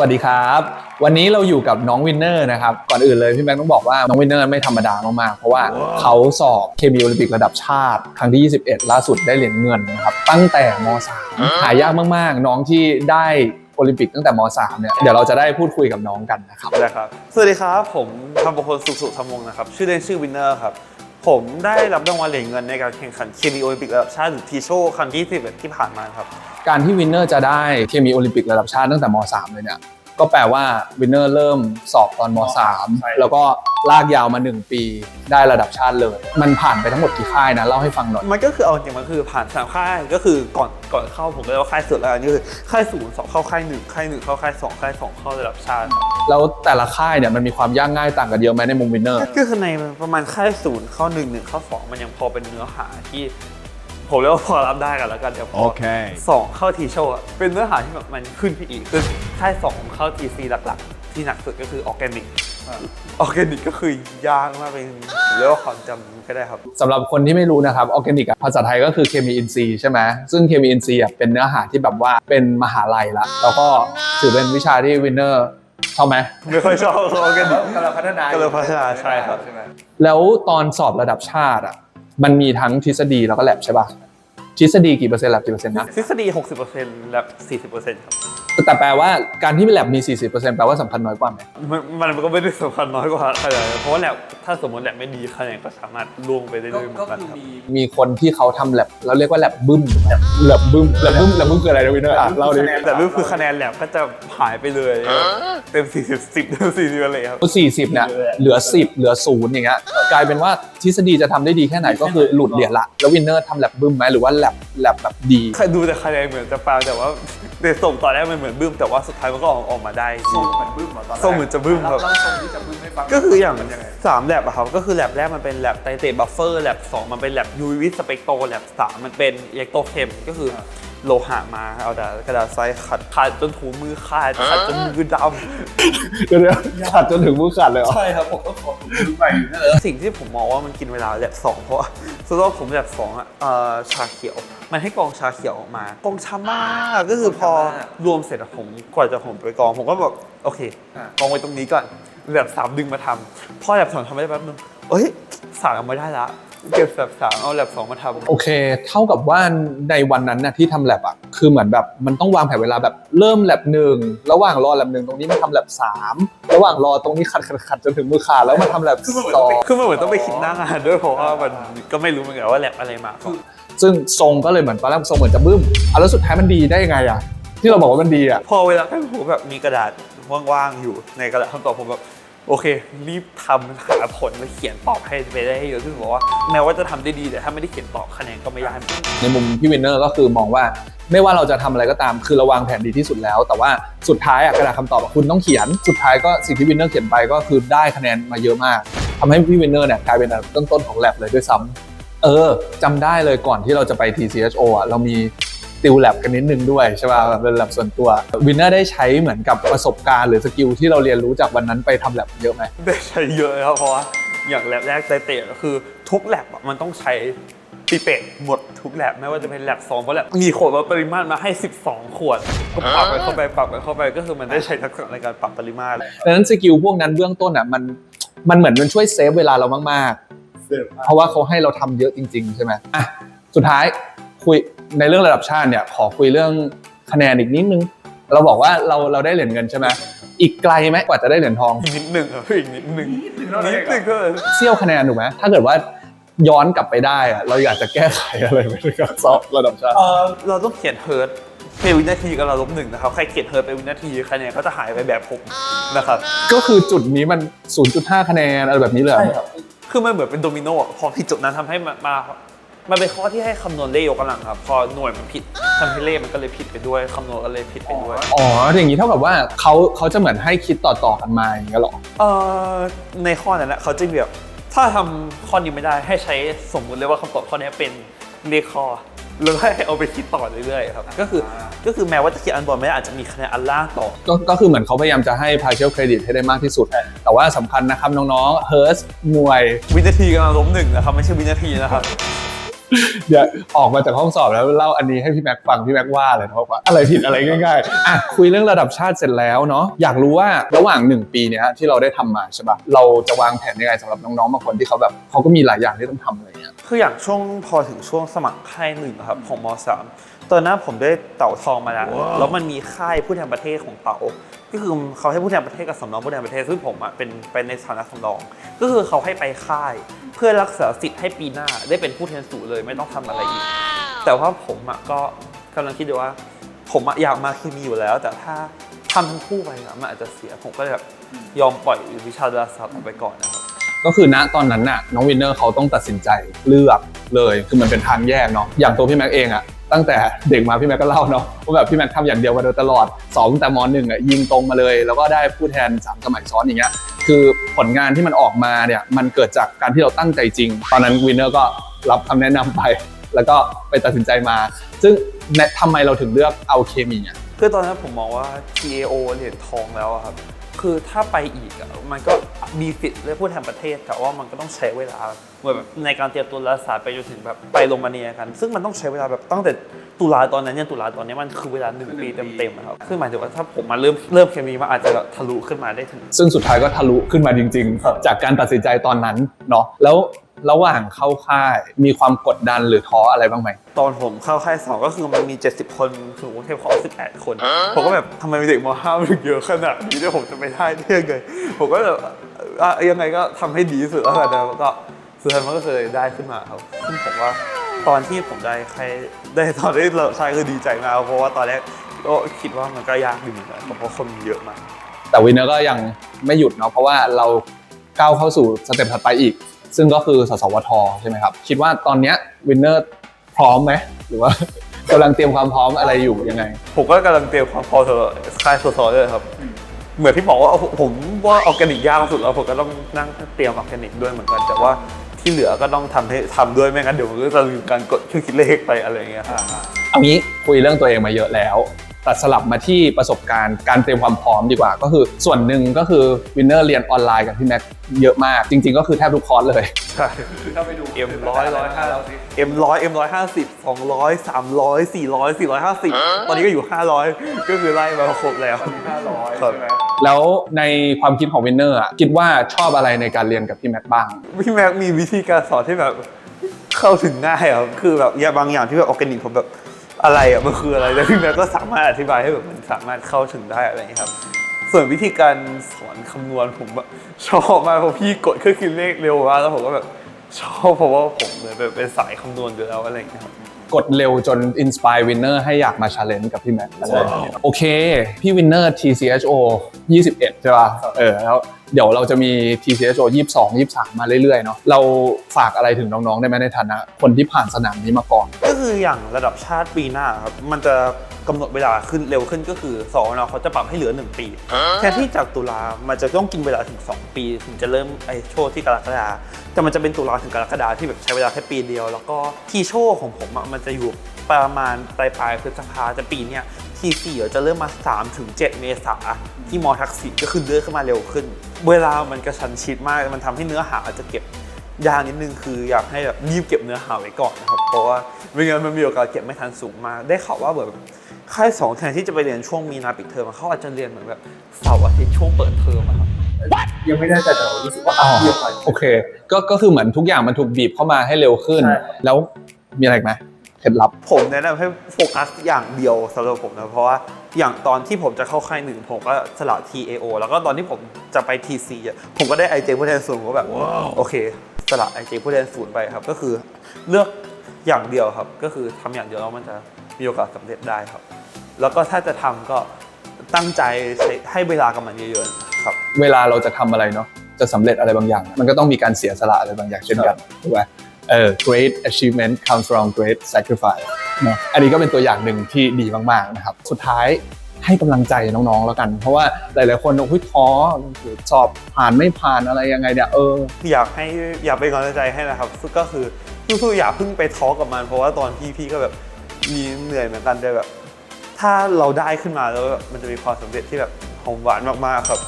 วัสดีครับ วันนี้เราอยู่กับน้องวินเนอร์นะครับ ก่อนอื่นเลยพี่แบงค์ต้องบอกว่าน้องวินเนอร์ไม่ธรรมดามากๆ เพราะว่าเขาสอบเคมีโอลิมปิกระดับชาติ ครั้งที่ 21 ล่าสุดได้เหรียญเงินนะครับ ตั้งแต่ม .3 หายากมากๆ น้องที่ได้โอลิมปิกตั้งแต่ม .3 เนี่ย เดี๋ยวเราจะได้พูดคุยกับน้องกันนะครับนะครับ สวัสดีครับ ผมธรรมพลสุขสุขธรรมวงศ์นะครับ ชื่อเล่นชื่อวินเนอร์ครับ ผมได้รับรางวัลเหรียญเงินในการแข่งขันเคมีโอลิมปิกระดับชาติหรือทีโชครั้งที่11ที่ผ่านมาครับ การที่วินเนอร์จะได้เคมีโอลิมปิกระดับชาติตั้งแต่ม .3 เลยเนี่ย ก็แปลว่าวินเนอร์เริ่มสอบตอนม ใช่ .3 แล้วก็ลากยาวมา 1 ปีได้ระดับชาติเลย มันผ่านไปทั้งหมดกี่ค่ายนะ เล่าให้ฟังหน่อย มันก็คือเอาจริงๆมันคือผ่านสามค่ายก็คือก่อนก่อนเข้าผมก็เรียกว่าค่ายสุดแล้วอันนี่คือค่ายศูนย์สอบเข้าค่ายหนึ่งค่ายหนึ่งเข้าค่ายสองค่ายสองเข้าระดับชาติครับแล้วแต่ละค่ายเนี่ยมันมีความยากง่ายต่างกันเยอะไหมในมุมวินเนอร์ ก็คือในประมาณค่ายศูนย์เข้าหนึ่งหนึ่งเข้าสองมันยังพอเป็นเนื้อหาที่ ผมเรียกว่าพอรับได้กันแล้วกันเดี๋ยวพอ Okay. สองเข้าทีโชว์อะเป็นเนื้อหาที่แบบมันขึ้นไปอีกคือค่ายสองเข้าทีซีหลักๆ ที่หนักสุดก็คือออร์แกนิกออร์แกนิกก็คือยากมากเป็นผมเรียกว่าความจำก็ได้ครับ สำหรับคนที่ไม่รู้นะครับออร์แกนิกภาษาไทยก็คือเคมีอินทรีย์ใช่ไหมซึ่งเคมีอินทรีย์อะเป็นเนื้อหาที่แบบว่าเป็นมหาลัยละแล้วก็ถือเป็นวิชาที่วินเนอร์ชอบไหม ไม่ค่อยชอบออร์แกนิกกำลังพัฒนากำลังพัฒนาใช่ครับ แล้วตอนสอบระดับชาติอะ มันมีทั้งทฤษฎีแล้วก็แลบใช่ป่ะทฤษฎีกี่เปอร์เซ็นต์แลบกี่เปอร์เซ็นต์นะ ทฤษฎี 60%และ40%ครับ แต่แปลว่าการที่แลบมี 40%แปลว่าสำคัญน้อยกว่าไหมมันมันก็ไม่ได้สำคัญน้อยกว่าขนาดนั้นเพราะว่าแลบถ้าสมมติแลบไม่ดีคะแนนก็สามารถล่วงไปได้เลยเหมือนกันครับมีคนที่เขาทำแลบเราเรียกว่าแลบบึ้มแลบบึ้มแลบบึ้มแลบบึ้มคืออะไรนะวินเนอร์อะเล่าดิ แต่รูปคือคะแนนแลบก็จะหายไปเลยเต็ม 40 10เต็ม40อะไรครับ สี่สิบเนี่ยเหลือสิบเหลือศูนย์อย่างเงี้ยกลายเป็นว่าทฤษฎีจะทำได้ดีแค่ไหนก็คือหลุดเหรียญละ แล้ววินเนอร์ทำแลบบึ้มไหมหรือว่าแลบแลบแบบดีใครดูแต่คะแนนเหมือนจะปาแต่ว่าเดี๋ยวส่งตอนแรกมันเหมือนบึ้มแต่ว่าสุดท้ายมันก็ออกออกมาได้ส่งเหมือนบึ้มเหรอตอนแรกส่งเหมือนจะบึ้มครับ เล่าส่งที่จะบึ้มให้ฟังก็คืออย่างมันยังไงสามแลบอะครับก็คือแลบแรกมันเป็นแลบไตเตบัฟเฟอร์แลบสองมันเป็นแลบยูวิสเปกโตแลบสามมันเป็นอิเล็กโตเคมก็คือ โลหะมาเอาแต่กระดาษทรายขัดขัดจนถูมือขาดขัดจนมือดำเดี๋ยวๆขาดจนถึงมือขาดเลยเหรอใช่ครับผมก็ขอดูใหม่อยู่นั่นแหละสิ่งที่ผมมองว่ามันกินเวลาแลบสองเพราะว่าสำหรับผมแลบสองอะเอ่อชาเขียว มันให้กองชาเขียวออกมากองช้ามากก็คือพอรวมเสร็จอะผมกว่าจะผมไปกองผมก็แบบโอเคกองไว้ตรงนี้ก่อนแลบสามดึงมาทำพอแลบสองทำไม่ได้แป๊บนึงเอ้ยสามเอาไม่ได้ละ เก็บแลบสามเอาแลบสองมาทำ โอเค เท่ากับว่าในวันนั้นน่ะที่ทำแลบอะ คือเหมือนแบบมันต้องวางแผนเวลาแบบเริ่มแลบหนึ่งระหว่างรอแลบหนึ่งตรงนี้มาทำแลบสามระหว่างรอตรงนี้ขัดขัดขัดจนถึงมือขาดแล้วมาทำแลบสองคือมันเหมือนต้องไปคิดหน้างานด้วยเพราะว่ามันก็ไม่รู้เหมือนกันว่าแลบอะไรมาซึ่งทรงก็เลยเหมือนตอนแรกทรงเหมือนจะบึ้มอะแล้วสุดท้ายมันดีได้ยังไงอะที่เราบอกว่ามันดีอะ พอเวลาให้ผมแบบมีกระดาษว่างๆอยู่ในกระดาษคำตอบผมแบบ โอเค รีบทำหาผลมาเขียนตอบให้ไปได้ให้เยอะขึ้นบอกว่าแม้ว่าจะทำได้ดีแต่ถ้าไม่ได้เขียนตอบคะแนนก็ไม่ได้เหมือนกันในมุมพี่วินเนอร์ก็คือมองว่าไม่ว่าเราจะทำอะไรก็ตามคือราวางแผนดีที่สุดแล้ว แต่ว่าสุดท้ายอะกระดาษคำตอบคุณต้องเขียนสุดท้ายก็สิ่งที่วินเนอร์เขียนไปก็คือได้คะแนนมาเยอะมากทำให้พี่วินเนอร์เนี่ยกลายเป็นอันต้นของแลบเลยด้วยซ้ำเออจำได้เลยก่อนที่เราจะไป TCHO อะเรามี ติวแลบกันนิดนึงด้วยใช่ป่ะเป็นแลบส่วนตัววินเนอร์ได้ใช้เหมือนกับประสบการณ์หรือสกิลที่เราเรียนรู้จากวันนั้นไปทำแลบเยอะไหมได้ใช้เยอะครับเพราะว่าอย่างแลบแรกไตเตะก็คือทุกแลบอะมันต้องใช้ปีเป็ดหมดทุกแลบไม่ว่าจะเป็นแลบสองเพราะแลบมีขวดวัดปริมาตรมาให้ 12 ขวดก็ปรับไปเข้าไปปรับไปเข้าไปก็คือมันได้ใช้ทักษะในการปรับปริมาตรดังนั้นสกิลพวกนั้นเบื้องต้นอะมันมันเหมือนมันช่วยเซฟเวลาเรามากๆเพราะว่าเขาให้เราทำเยอะจริง ๆ ใช่ไหมอะสุดท้ายคุย ในเรื่องระดับชาติเนี่ยขอคุยเรื่องคะแนนอีกนิดนึง เราบอกว่าเราเราได้เหรียญเงินใช่ไหมอีกไกลไหมกว่าจะได้เหรียญทอง อีกนิดหนึ่งครับอีกนิดหนึ่งนิดหนึ่งเท่านินั้นดเองหนึ่งเหรอก็เสี้ยวคะแนนถูกไหมถ้าเกิดว่าย้อนกลับไปได้อะเราอยากจะแก้ไขอะไรไหมในการสอบระดับชาติ เออเราต้องเขียนเฮิร์ตเป็นวินาทีกับเราลบหนึ่งนะครับ ใครเขียนเฮิร์ตเป็นวินาทีคะแนนก็จะหายไปแบบผมนะครับ ก็คือจุดนี้มัน 0.5 คะแนนอะไรแบบนี้เลยเหรอ คือมันเหมือนเป็นโดมิโนอะพอผิดจุดนั้นทำให้มันมา มันเป็นข้อที่ให้คำนวณเลขยกกำลังครับ พอหน่วยมันผิดทำให้เลขมันก็เลยผิดไปด้วยคำนวณก็เลยผิดไปด้วย อ๋อ อย่างนี้เท่ากับว่าเขาเขาจะเหมือนให้คิดต่อๆกันมาอย่างเงี้ยเหรอ เอ่อในข้อนั้นนะเขาจะแบบถ้าทำข้อนี้ไม่ได้ให้ใช้สมมุติเลยว่าคำตอบข้อนี้เป็นเลขข้อแล้วให้เอาไปคิดต่อเรื่อยๆครับก็คือก็คือแม้ว่าจะคิดอันบนไม่ได้อาจจะมีคะแนนอันล่างต่อ ก็ก็คือเหมือนเขาพยายามจะให้ partial credit ให้ได้มากที่สุด แต่ว่าสำคัญนะครับน้องๆ Hurst หน่วย วินาทีกำลังล้มหนึ่งนะครับ ไม่ใช่วินาทีนะครับ เดี๋ยวออกมาจากห้องสอบแล้วเล่าอันนี้ให้พี่แม็กฟังพี่แม็กว่าเลยนะว่าอะไรผิดอะไรง่ายๆอะคุยเรื่องระดับชาติเสร็จแล้วเนาะอยากรู้ว่าระหว่างหนึ่งปีเนี้ยที่เราได้ทำมาใช่ปะเราจะวางแผนยังไงสำหรับน้องๆบางคนที่เขาแบบเขาก็มีหลายอย่างที่ต้องทำอะไรเงี้ยคืออย่างช่วงพอถึงช่วงสมัครค่ายหนึ่งครับของมสาม ตอนนั้นผมได้เต่าทองมาแล้ว แล้วมันมีค่ายผู้แทนประเทศของเต่า ก็คือเขาให้ผู้แทนประเทศกับสำรองผู้แทนประเทศซึ่งผมอะเป็นเป็นในฐานะสำรอง ก็คือเขาให้ไปค่าย เพื่อรักษาสิทธิ์ให้ปีหน้าได้เป็นผู้แทนสูเลยไม่ต้องทำอะไรอีก แต่ว่าผมอะก็กำลังคิดดูว่า ผมอะอยากมาเคมีอยู่แล้ว แต่ถ้าทำทั้งคู่ไปอะมันอาจจะเสียผมก็เลยแบบยอมปล่อยวิชาดาราศาสตร์ออกไปก่อนนะครับก็คือณตอนนั้นน่ะน้องวินเนอร์เขาต้องตัดสินใจเลือกเลย คือมันเป็นทางแยกเนาะอย่างตัวพี่แม็กเองอะ ตั้งแต่เด็กมาพี่แม็กก็เล่าเนาะว่าแบบพี่แม็กทำอย่างเดียวมาโดยตลอดสองแต่มอนหนึ่งอะยิงตรงมาเลย แล้วก็ได้ผู้แทนสามสมัยซ้อนอย่างเงี้ยคือผลงานที่มันออกมาเนี่ยมันเกิดจากการที่เราตั้งใจจริง ตอนนั้นวินเนอร์ก็รับคำแนะนำไป แล้วก็ไปตัดสินใจมา ซึ่งแนะทำไมเราถึงเลือกเอาเคมีอะคือตอนนั้นผมมองว่า TAO เหรียญทองแล้วครับ คือถ้าไปอีกมันก็มีสิทธิ์เลือกผู้แทนประเทศแต่ว่ามันก็ต้องใช้เวลาเหมือนแบบในการเตรียมตัวรัฐศาสตร์ไปจนถึงแบบไปโรมาเนียกัน ซึ่งมันต้องใช้เวลาแบบตั้งแต่ตุลาตอนนั้นยันตุลาตอนนี้มันคือเวลาหนึ่งปีเต็มๆอะครับคือหมายถึงว่าถ้าผมมาเริ่มเริ่มเคมีมาอาจจะทะลุขึ้นมาได้ถึง ซึ่งสุดท้ายก็ทะลุขึ้นมาจริงครับๆจากการตัดสินใจตอนนั้นเนาะแล้ว ระหว่างเข้าค่ายมีความกดดันหรือท้ออะไรบ้างไหม ตอนผมเข้าค่ายสองก็คือมันมี 70 คนถึงกรุงเทพขอ18 คน ผมก็แบบทำไมเด็กมห้ามันถึงเยอะขนาดนี้เนี่ยผมจะไปได้ได้ยังไงผมก็แบบอะยังไงก็ทำให้ดีที่สุดแล้วกันนะแล้วก็สุดท้ายมันก็เคยได้ขึ้นมาครับซึ่งผมว่าตอนที่ผมได้ใครได้ตอนที่เราใช่คือดีใจมากเพราะว่าตอนแรกก็คิดว่ามันก็ยากอยู่เหมือนกันเพราะคนมีเยอะมาก แต่วินเนอร์ก็ยังไม่หยุดเนาะเพราะว่าเราก้าวเข้าสู่สเต็ปถัดไปอีก ซึ่งก็คือสสวทใช่ไหมครับ คิดว่าตอนเนี้ยวินเนอร์พร้อมไหมหรือว่ากำลังเตรียมความพร้อมอะไรอยู่ยังไง ผมก็กำลังเตรียมความพอสำหรับค่ายโซซอเลยครับ เหมือนที่บอกว่าผมว่าออร์แกนิกยากสุดแล้วผมก็ต้องนั่งเตรียมออร์แกนิกด้วยเหมือนกันแต่ว่าที่เหลือก็ต้องทำให้ทำด้วยไม่งั้นเดี๋ยวมันก็จะมีการกดเครื่องคิดเลขไปอะไรอย่างเงี้ยครับเอางี้คุยเรื่องตัวเองมาเยอะแล้ว ตัดสลับมาที่ประสบการณ์การเตรียมความพร้อมดีกว่า ก็คือส่วนหนึ่งก็คือวินเนอร์เรียนออนไลน์กับพี่แม็กเยอะมาก จริง ๆ ก็คือแทบทุกคอร์สเลยใช่ถ้าไปดูเอ็มร้อยร้อยห้าเราสิเอ็มร้อยเอ็มร้อยห้าสิบสองร้อยสามร้อยสี่ร้อยสี่ร้อยห้าสิบตอนนี้ก็อยู่ห้าร้อยก็คือไล่มาครบแล้วห้าร้อยครับใช่ไหมแล้วในความคิดของวินเนอร์อะคิดว่าชอบอะไรในการเรียนกับพี่แม็กบ้างพี่แม็กมีวิธีการสอนที่แบบเข้าถึงง่ายอะคือแบบอย่างบางอย่างที่แบบออร์แกนิกผมแบบ อะไรอะมันคืออะไรแต่พี่แม็กก็สามารถอธิบายให้แบบมันสามารถเข้าถึงได้อะไรอย่างเงี้ยครับ ส่วนวิธีการสอนคำนวณผมแบบชอบมากเพราะพี่กดเครื่องคิดเลขเร็วมากแล้วผมก็แบบชอบเพราะว่าผมเลยแบบเป็นสายคำนวณอยู่แล้วอะไรอย่างเงี้ยครับกดเร็วจนอินสปายวินเนอร์ให้อยากมาชาเลนจ์กับพี่แม็กอะไรอย่างเงี้ยโอเค พี่วินเนอร์ TCHO 21 ใช่ป่ะ เออ แล้วเดี๋ยวเราจะมี TCHO 22 23 มาเรื่อยๆ เนาะ เราฝากอะไรถึงน้องๆ ได้ไหมในฐานะ คนที่ผ่านสนามนี้มาก่อน ก็คืออย่างระดับชาติปีหน้าครับ มันจะกำหนดเวลาขึ้นเร็วขึ้นก็คือสอนเขาจะปรับให้เหลือ 1 ปี แทนที่จากตุลา มันจะต้องกินเวลาถึง 2 ปี ถึงจะเริ่มไอโชว์ที่กรกฎาแต่มันจะเป็นตุลาถึงกรกฎาที่แบบใช้เวลาแค่ปีเดียว แล้วก็ที่โชว์ของผมมันจะอยู่ประมาณปลายปลายๆพฤษภาแต่ปีเนี้ย ทีสี่จะเริ่มมา3ถึง7เมษาที่มอทักษิณก็คือเลื่อนขึ้นมาเร็วขึ้น เวลามันกระชันชิดมาก มันทำให้เนื้อหาอาจจะเก็บยากนิดนึงคืออยากให้แบบรีบเก็บเนื้อหาไว้ก่อนนะครับ เพราะว่าไม่งั้นมันมีโอกาสเก็บไม่ทันสูงมาก ได้ข่าวว่าแบบค่ายสองแทนที่จะไปเรียนช่วงมีนาปิดเทอมอะเขาอาจจะเรียนเหมือนแบบเสาร์อาทิตย์ช่วงเปิดเทอมอะครับยังไม่แน่ใจแต่เรารู้สึกว่าอ๋อเยี่ยมไปโอเค ก็ก็คือเหมือนทุกอย่างมันถูกบีบเข้ามาให้เร็วขึ้นใช่แล้วมีอะไรอีกไหม เคล็ดลับ ผมแนะนำให้โฟกัสอย่างเดียวสำหรับผมนะเพราะว่าอย่างตอนที่ผมจะเข้าค่ายหนึ่งผมก็สละ TAO แล้วก็ตอนที่ผมจะไป TC อะผมก็ได้ IJ ผู้แทนศูนย์ผมก็แบบโอเค สละ IJ ผู้แทนศูนย์ไปครับ ก็คือเลือกอย่างเดียวครับ ก็คือทำอย่างเดียวแล้วมันจะมีโอกาสสำเร็จได้ครับ แล้วก็ถ้าจะทำก็ตั้งใจใช้ให้เวลากับมันเยอะๆครับ เวลาเราจะทำอะไรเนาะจะสำเร็จอะไรบางอย่าง มันก็ต้องมีการเสียสละอะไรบางอย่างเช่นกันถูกไหม เออ great achievement comes from great sacrifice เนอะอันนี้ก็เป็นตัวอย่างหนึ่งที่ดีมาก ๆ นะครับ สุดท้ายให้กำลังใจน้องๆ แล้วกัน เพราะว่าหลายๆ คนโอ้ยท้อสอบผ่านไม่ผ่านอะไรยังไงเนี่ยเออ อยากให้อยากเป็นกำลังใจให้นะครับซึ่งก็คือสู้ๆอย่าเพิ่งไปท้อกับมัน เพราะว่าตอนพี่พี่ก็แบบมีเหนื่อยเหมือนกันแต่แบบ ถ้าเราได้ขึ้นมาแล้วมันจะมีความสำเร็จที่แบบหอมหวานมากๆครับ